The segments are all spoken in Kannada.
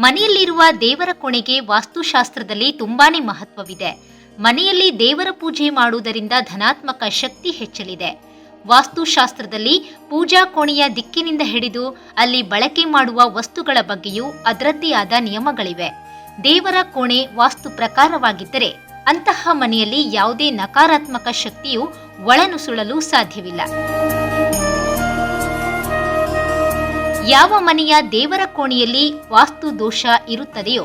ಮನೆಯಲ್ಲಿರುವ ದೇವರ ಕೋಣೆಗೆ ವಾಸ್ತುಶಾಸ್ತ್ರದಲ್ಲಿ ತುಂಬಾನೇ ಮಹತ್ವವಿದೆ. ಮನೆಯಲ್ಲಿ ದೇವರ ಪೂಜೆ ಮಾಡುವುದರಿಂದ ಧನಾತ್ಮಕ ಶಕ್ತಿ ಹೆಚ್ಚಲಿದೆ. ವಾಸ್ತುಶಾಸ್ತ್ರದಲ್ಲಿ ಪೂಜಾ ಕೋಣೆಯ ದಿಕ್ಕಿನಿಂದ ಹಿಡಿದು ಅಲ್ಲಿ ಬಳಕೆ ಮಾಡುವ ವಸ್ತುಗಳ ಬಗ್ಗೆಯೂ ಅದರದ್ದೇ ನಿಯಮಗಳಿವೆ. ದೇವರ ಕೋಣೆ ವಾಸ್ತು ಪ್ರಕಾರವಾಗಿದ್ದರೆ ಅಂತಹ ಮನೆಯಲ್ಲಿ ಯಾವುದೇ ನಕಾರಾತ್ಮಕ ಶಕ್ತಿಯು ಒಳನುಸುಳಲು ಸಾಧ್ಯವಿಲ್ಲ. ಯಾವ ಮನೆಯ ದೇವರ ಕೋಣೆಯಲ್ಲಿ ವಾಸ್ತು ದೋಷ ಇರುತ್ತದೆಯೋ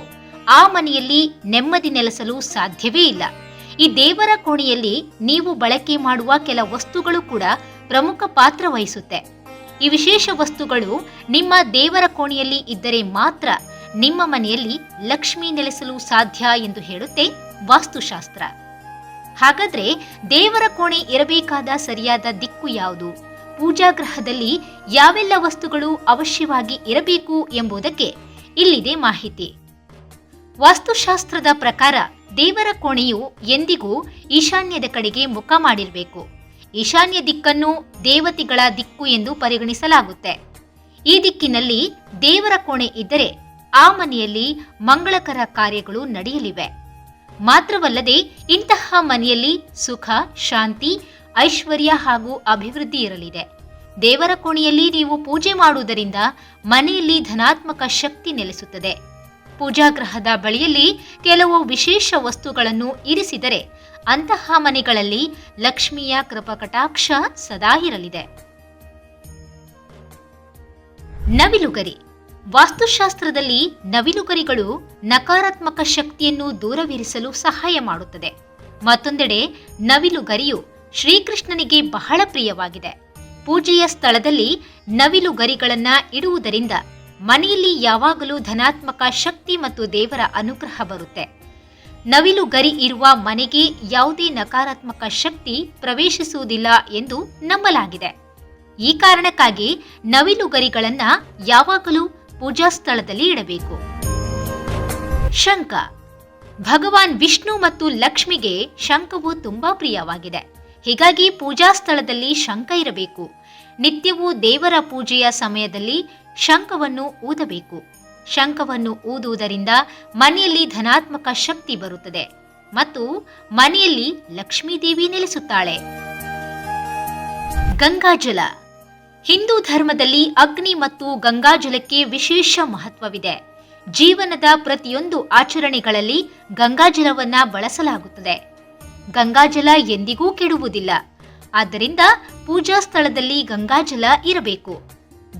ಆ ಮನೆಯಲ್ಲಿ ನೆಮ್ಮದಿ ನೆಲೆಸಲು ಸಾಧ್ಯವೇ ಇಲ್ಲ. ಈ ದೇವರ ಕೋಣೆಯಲ್ಲಿ ನೀವು ಬಳಕೆ ಮಾಡುವ ಕೆಲ ವಸ್ತುಗಳು ಕೂಡ ಪ್ರಮುಖ ಪಾತ್ರ ವಹಿಸುತ್ತೆ. ಈ ವಿಶೇಷ ವಸ್ತುಗಳು ನಿಮ್ಮ ದೇವರ ಕೋಣೆಯಲ್ಲಿ ಇದ್ದರೆ ಮಾತ್ರ ನಿಮ್ಮ ಮನೆಯಲ್ಲಿ ಲಕ್ಷ್ಮಿ ನೆಲೆಸಲು ಸಾಧ್ಯ ಎಂದು ಹೇಳುತ್ತೆ ವಾಸ್ತುಶಾಸ್ತ್ರ. ಹಾಗಾದ್ರೆ ದೇವರ ಕೋಣೆ ಇರಬೇಕಾದ ಸರಿಯಾದ ದಿಕ್ಕು ಯಾವುದು? ಪೂಜಾಗೃಹದಲ್ಲಿ ಯಾವೆಲ್ಲ ವಸ್ತುಗಳು ಅವಶ್ಯವಾಗಿ ಇರಬೇಕು ಎಂಬುದಕ್ಕೆ ಇಲ್ಲಿದೆ ಮಾಹಿತಿ. ವಾಸ್ತುಶಾಸ್ತ್ರದ ಪ್ರಕಾರ ದೇವರ ಕೋಣೆಯು ಎಂದಿಗೂ ಈಶಾನ್ಯದ ಕಡೆಗೆ ಮುಖ ಮಾಡಿರಬೇಕು. ಈಶಾನ್ಯ ದಿಕ್ಕನ್ನು ದೇವತೆಗಳ ದಿಕ್ಕು ಎಂದು ಪರಿಗಣಿಸಲಾಗುತ್ತೆ. ಈ ದಿಕ್ಕಿನಲ್ಲಿ ದೇವರ ಕೋಣೆ ಇದ್ದರೆ ಆ ಮನೆಯಲ್ಲಿ ಮಂಗಳಕರ ಕಾರ್ಯಗಳು ನಡೆಯಲಿವೆ. ಮಾತ್ರವಲ್ಲದೆ ಇಂತಹ ಮನೆಯಲ್ಲಿ ಸುಖ, ಶಾಂತಿ, ಐಶ್ವರ್ಯ ಹಾಗೂ ಅಭಿವೃದ್ಧಿ ಇರಲಿದೆ. ದೇವರ ಕೋಣೆಯಲ್ಲಿ ನೀವು ಪೂಜೆ ಮಾಡುವುದರಿಂದ ಮನೆಯಲ್ಲಿ ಧನಾತ್ಮಕ ಶಕ್ತಿ ನೆಲೆಸುತ್ತದೆ. ಪೂಜಾಗ್ರಹದ ಬಳಿಯಲ್ಲಿ ಕೆಲವು ವಿಶೇಷ ವಸ್ತುಗಳನ್ನು ಇರಿಸಿದರೆ ಅಂತಹ ಮನೆಗಳಲ್ಲಿ ಲಕ್ಷ್ಮಿಯ ಕೃಪಕಟಾಕ್ಷ ಸದಾ ಇರಲಿದೆ. ನವಿಲುಗರಿ. ವಾಸ್ತುಶಾಸ್ತ್ರದಲ್ಲಿ ನವಿಲುಗರಿಗಳು ನಕಾರಾತ್ಮಕ ಶಕ್ತಿಯನ್ನು ದೂರವಿರಿಸಲು ಸಹಾಯ ಮಾಡುತ್ತದೆ. ಮತ್ತೊಂದೆಡೆ ನವಿಲುಗರಿಯು ಶ್ರೀಕೃಷ್ಣನಿಗೆ ಬಹಳ ಪ್ರಿಯವಾಗಿದೆ. ಪೂಜೆಯ ಸ್ಥಳದಲ್ಲಿ ನವಿಲು ಗರಿಗಳನ್ನು ಇಡುವುದರಿಂದ ಮನೆಯಲ್ಲಿ ಯಾವಾಗಲೂ ಧನಾತ್ಮಕ ಶಕ್ತಿ ಮತ್ತು ದೇವರ ಅನುಗ್ರಹ ಬರುತ್ತೆ. ನವಿಲು ಗರಿ ಇರುವ ಮನೆಗೆ ಯಾವುದೇ ನಕಾರಾತ್ಮಕ ಶಕ್ತಿ ಪ್ರವೇಶಿಸುವುದಿಲ್ಲ ಎಂದು ನಂಬಲಾಗಿದೆ. ಈ ಕಾರಣಕ್ಕಾಗಿ ನವಿಲು ಗರಿಗಳನ್ನ ಯಾವಾಗಲೂ ಪೂಜಾ ಸ್ಥಳದಲ್ಲಿ ಇಡಬೇಕು. ಶಂಖ. ಭಗವಾನ್ ವಿಷ್ಣು ಮತ್ತು ಲಕ್ಷ್ಮಿಗೆ ಶಂಖವು ತುಂಬಾ ಪ್ರಿಯವಾಗಿದೆ. ಹೀಗಾಗಿ ಪೂಜಾ ಸ್ಥಳದಲ್ಲಿ ಶಂಖ ಇರಬೇಕು. ನಿತ್ಯವೂ ದೇವರ ಪೂಜೆಯ ಸಮಯದಲ್ಲಿ ಶಂಖವನ್ನು ಊದಬೇಕು. ಶಂಖವನ್ನು ಊದುವುದರಿಂದ ಮನೆಯಲ್ಲಿ ಧನಾತ್ಮಕ ಶಕ್ತಿ ಬರುತ್ತದೆ. ಮತ್ತು ಮನೆಯಲ್ಲಿ ಲಕ್ಷ್ಮೀದೇವಿ ನೆಲೆಸುತ್ತಾಳೆ. ಗಂಗಾಜಲ ಹಿಂದೂ ಧರ್ಮದಲ್ಲಿ ಅಗ್ನಿ ಮತ್ತು ಗಂಗಾಜಲಕ್ಕೆ ವಿಶೇಷ ಮಹತ್ವವಿದೆ. ಜೀವನದ ಪ್ರತಿಯೊಂದು ಆಚರಣೆಗಳಲ್ಲಿ ಗಂಗಾಜಲವನ್ನ ಬಳಸಲಾಗುತ್ತದೆ. ಗಂಗಾಜಲ ಎಂದಿಗೂ ಕೆಡುವುದಿಲ್ಲ. ಆದ್ದರಿಂದ ಪೂಜಾ ಸ್ಥಳದಲ್ಲಿ ಗಂಗಾಜಲ ಇರಬೇಕು.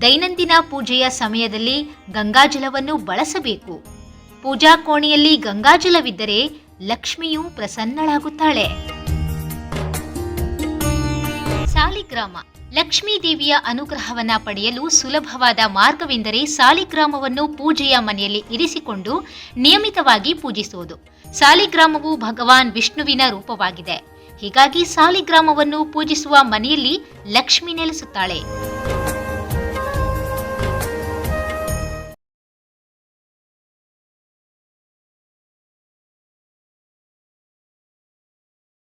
ದೈನಂದಿನ ಪೂಜೆಯ ಸಮಯದಲ್ಲಿ ಗಂಗಾಜಲವನ್ನು ಬಳಸಬೇಕು. ಪೂಜಾ ಕೋಣೆಯಲ್ಲಿ ಗಂಗಾಜಲವಿದ್ದರೆ ಲಕ್ಷ್ಮಿಯು ಪ್ರಸನ್ನಳಾಗುತ್ತಾಳೆ. ಸಾಲಿಗ್ರಾಮ ಲಕ್ಷ್ಮೀ ದೇವಿಯ ಅನುಗ್ರಹವನ್ನ ಪಡೆಯಲು ಸುಲಭವಾದ ಮಾರ್ಗವೆಂದರೆ ಸಾಲಿಗ್ರಾಮವನ್ನು ಪೂಜೆಯ ಮನೆಯಲ್ಲಿ ಇರಿಸಿಕೊಂಡು ನಿಯಮಿತವಾಗಿ ಪೂಜಿಸುವುದು. ಸಾಲಿಗ್ರಾಮವು ಭಗವಾನ್ ವಿಷ್ಣುವಿನ ರೂಪವಾಗಿದೆ. ಹೀಗಾಗಿ ಸಾಲಿಗ್ರಾಮವನ್ನು ಪೂಜಿಸುವ ಮನೆಯಲ್ಲಿ ಲಕ್ಷ್ಮಿ ನೆಲೆಸುತ್ತಾಳೆ.